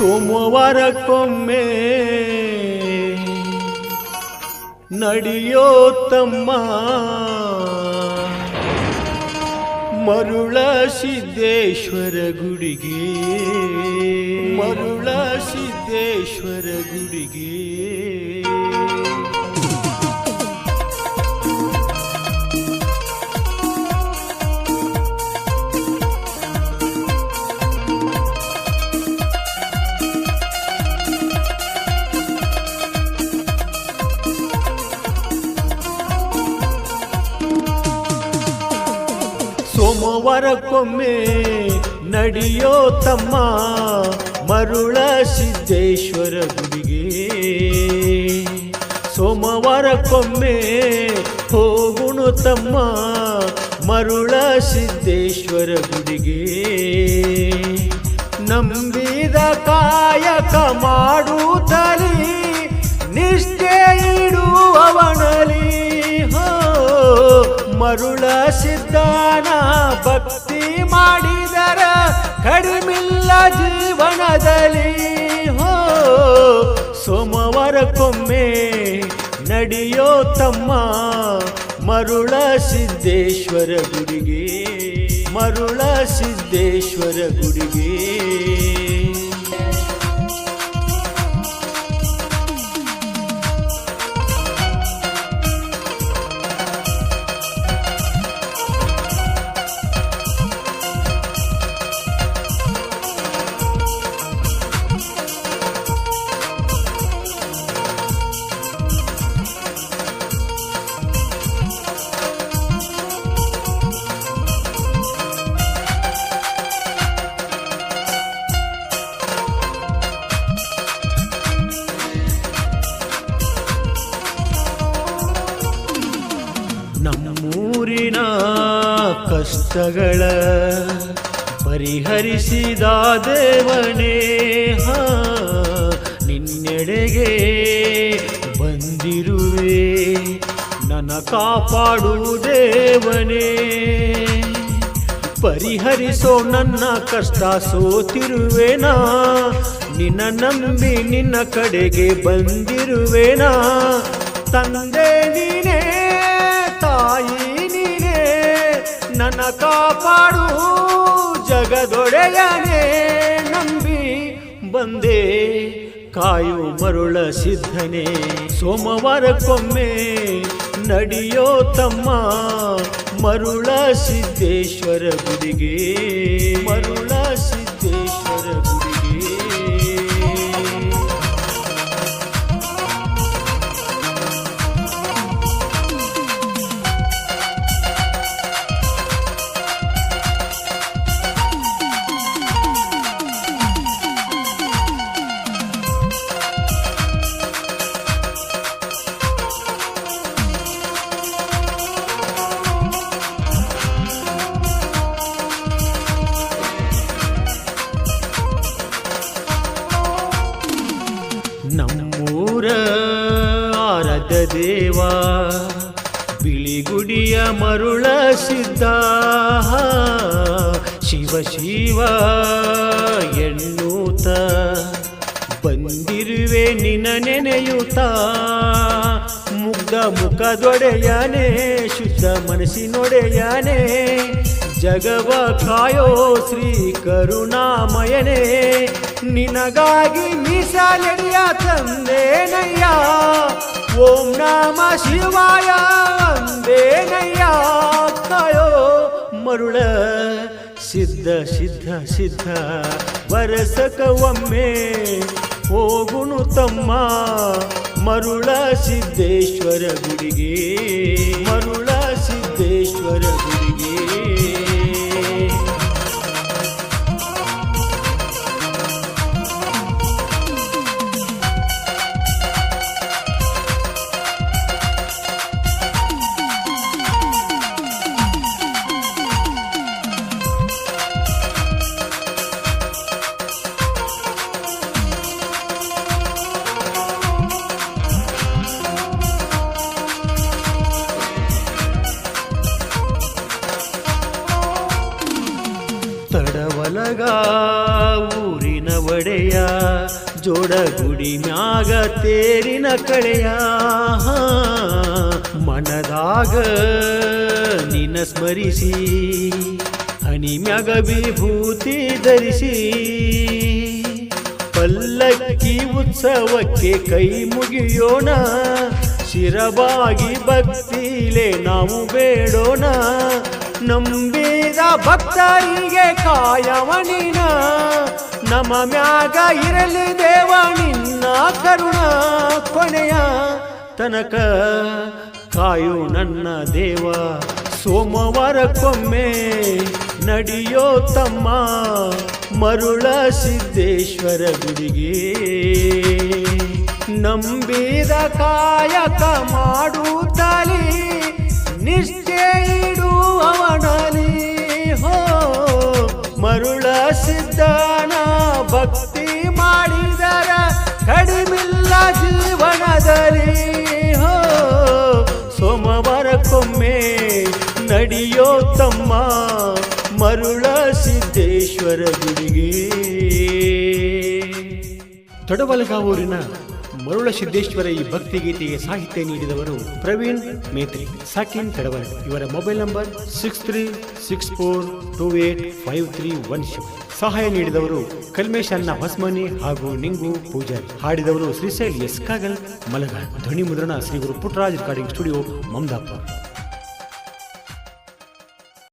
ಸೋಮವಾರಕ್ಕೊಮ್ಮೆ ನಡೆಯೋ ತಮ್ಮ ಮರುಳ ಸಿದ್ದೇಶ್ವರ ಗುಡಿಗೆ ಮರುಳ ಸಿದ್ದೇಶ್ವರ ಗುಡಿಗೆ. ಸೋಮವಾರಕ್ಕೊಮ್ಮೆ ನಡೆಯೋ ತಮ್ಮ ಮರುಳ ಸಿದ್ದೇಶ್ವರ ಗುಡಿಗೆ. ಸೋಮವಾರಕ್ಕೊಮ್ಮೆ ಹೋಗುಣು ತಮ್ಮ ಮರುಳ ಸಿದ್ದೇಶ್ವರ ಗುಡಿಗೆ. ನಂಬಿದ ಕಾಯಕ ಮಾಡುತ್ತಲಿ ನಿಷ್ಠೆ ಮರುಳ ಸಿದ್ಧಾನ ಭಕ್ತಿ ಮಾಡಿದರ ಕಡಿಮಿಲ್ಲ ಜೀವನದಲ್ಲಿ. ಹೋ, ಸೋಮವಾರಕ್ಕೊಮ್ಮೆ ನಡೆಯೋ ತಮ್ಮ ಮರುಳ ಸಿದ್ದೇಶ್ವರ ಗುಡಿಗೆ, ಮರುಳ ಸಿದ್ದೇಶ್ವರ ಗುಡಿಗೆ. ನಮ್ಮೂರಿನ ಕಷ್ಟಗಳ ಪರಿಹರಿಸಿದ ದೇವನೇ, ಹಾ, ನಿನ್ನೆಡೆಗೆ ಬಂದಿರುವೆ. ನನ್ನ ಕಾಪಾಡು ದೇವನೇ. ಪರಿಹರಿಸೋ ನನ್ನ ಕಷ್ಟ ಸೋತಿರುವೆನಾ? ನಿನ್ನ ನಂಬಿ ನಿನ್ನ ಕಡೆಗೆ ಬಂದಿರುವೆನಾ? ತಂದೆ ನೀನೇ ನನ್ನ ಕಾಪಾಡು, ಜಗದೊಡೆಯನೇ ನಂಬಿ ಬಂದೆ. ಕಾಯು ಮರುಳ ಸಿದ್ಧನೆ, ಸೋಮವಾರಕ್ಕೊಮ್ಮೆ ನಡೆಯೋ ತಮ್ಮ ಮರುಳ ಸಿದ್ದೇಶ್ವರ ಗುಡಿಗೆ. ಮರುಳ ನಮ್ಮೂರ ದೇವಾ ದೇವ, ಬಿಳಿಗುಡಿಯ ಮರುಳ ಸಿದ್ಧ. ಶಿವ ಶಿವ ಎನ್ನುತ್ತ ಬಂದಿರುವೆ ನಿನ ನೆನೆಯುತ್ತ ಮುಗ್ಧ ಮುಖದೊಡೆಯನೇ, ಶುದ್ಧ ಮನಸ್ಸಿನೊಡೆಯನೇ. ಜಗವ ಕಾಯೋ ಶ್ರೀ ಕರುಣಾಮಯನೇ, ನಿನಗಾಗಿ ಮೀಸಲೆಡೆಯ ತಂದೇನಯ್ಯ. ಓಂ ನಮ ಶಿವಾಯ ಅಂದೇನಯ್ಯ ಕಾಯೋ ಮರುಳ, ಸಿದ್ಧ ಸಿದ್ಧ ಸಿದ್ಧ, ವರಸಕ ಒಮ್ಮೆ ಹೋಗುಣು ತಮ್ಮ ಮರುಳ ಸಿದ್ದೇಶ್ವರ ಗುಡಿಗೆ. ಮರುಳ ಸಿದ್ದೇಶ್ವರ ಗುಡಿಗೆ ಮಲಗ ಊರಿನ ಒಡೆಯ ಜೋಡ ಗುಡಿ ಮ್ಯಾಗ ತೇರಿನ ಕಳೆಯ. ಮನದಾಗ ನಿನ್ನ ಸ್ಮರಿಸಿ, ಹನಿ ಮ್ಯಾಗ ವಿಭೂತಿ ಧರಿಸಿ. ಪಲ್ಲಕ್ಕಿ ಉತ್ಸವಕ್ಕೆ ಕೈ ಮುಗಿಯೋಣ ಶಿರವಾಗಿ ಭಕ್ತಿಲೆ ನಾವು ಬೇಡೋಣ. ನಂಬಿದ ಭಕ್ತರಿಗೆ ಕಾಯವನಿನ, ನಮ್ಮ ಮ್ಯಾಗ ಇರಲಿ ದೇವ ನಿನ್ನ ಕರುಣ. ಕೊನೆಯ ತನಕ ಕಾಯು ನನ್ನ ದೇವ ಸೋಮವಾರಕ್ಕೊಮ್ಮೆ ನಡೆಯೋ ತಮ್ಮ ಮರುಳ ಸಿದ್ದೇಶ್ವರ ಗುಡಿಗೆ ನಂಬಿದ ಕಾಯಕ ಮಾಡುತ್ತಲಿ ಸಿದ್ದೇಶ್ವರ ಗುಡಿಗೆ ತೊಡಬಲಗಾವೂರಿನ ಮರುಳ ಸಿದ್ದೇಶ್ವರ ಈ ಭಕ್ತಿ ಗೀತೆಗೆ ಸಾಹಿತ್ಯ ನೀಡಿದವರು ಪ್ರವೀಣ್ ಮೇತ್ರಿ ಸಾಕಿನ್ ತಡವಲ ಇವರ mobile number six three six four two eight five three one ಸಹಾಯ ನೀಡಿದವರು ಕಲ್ಮೇಶ್ ಅನ್ನ ಹೊಸ್ಮನಿ ಹಾಗೂ ನಿಂಗು ಪೂಜಾರಿ. ಹಾಡಿದವರು ಶ್ರೀಶೈಲ್ ಎಸ್ ಕಾಗಲ್, ಮಲಗ ಧ್ವನಿ ಮುದ್ರಣ ಶ್ರೀ ಗುರು ಪುಟ್ಟರಾಜ್ ರೆಕಾರ್ಡಿಂಗ್ ಸ್ಟುಡಿಯೋ ಮಮದಾಪುರ